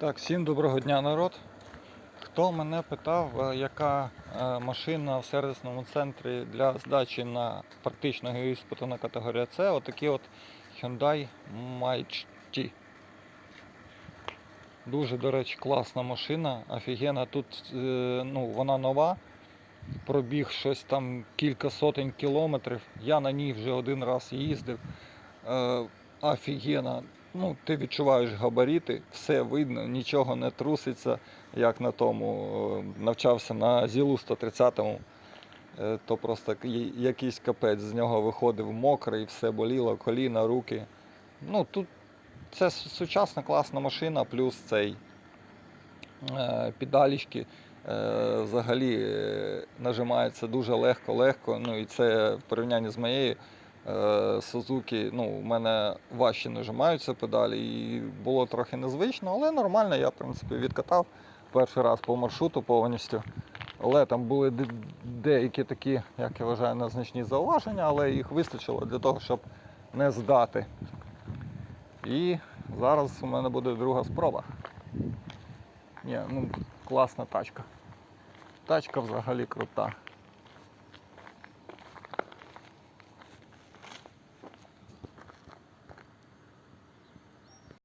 Так, всім доброго дня, народ. Хто мене питав, е, яка е, машина в сервісному центрі для здачі на практичного іспиту на категорію С, отакі от Hyundai Mighty. Дуже, до речі, класна машина, офігенна. Тут е, ну, вона нова, пробіг щось там кілька сотень кілометрів. Я на ній вже один раз їздив. Офігенна. Ну, ти відчуваєш габарити, все видно, нічого не труситься, як на тому е, навчався на ЗІЛу 130-му. Е, То просто якийсь капець з нього виходив мокрий, все боліло, коліна, руки. Ну, тут це сучасна класна машина, плюс цей е, педалічки. Е, взагалі нажимається дуже легко-легко. Ну і це в порівнянні з моєю е, Suzuki, ну, у мене важче нажимаються педалі, і було трохи незвично, але нормально, я в принципі відкатав перший раз по маршруту повністю. Але там були деякі такі, як я вважаю, незначні зауваження, але їх вистачило для того, щоб не здати. І зараз у мене буде друга спроба. Ні, ну класна тачка. Тачка взагалі крута.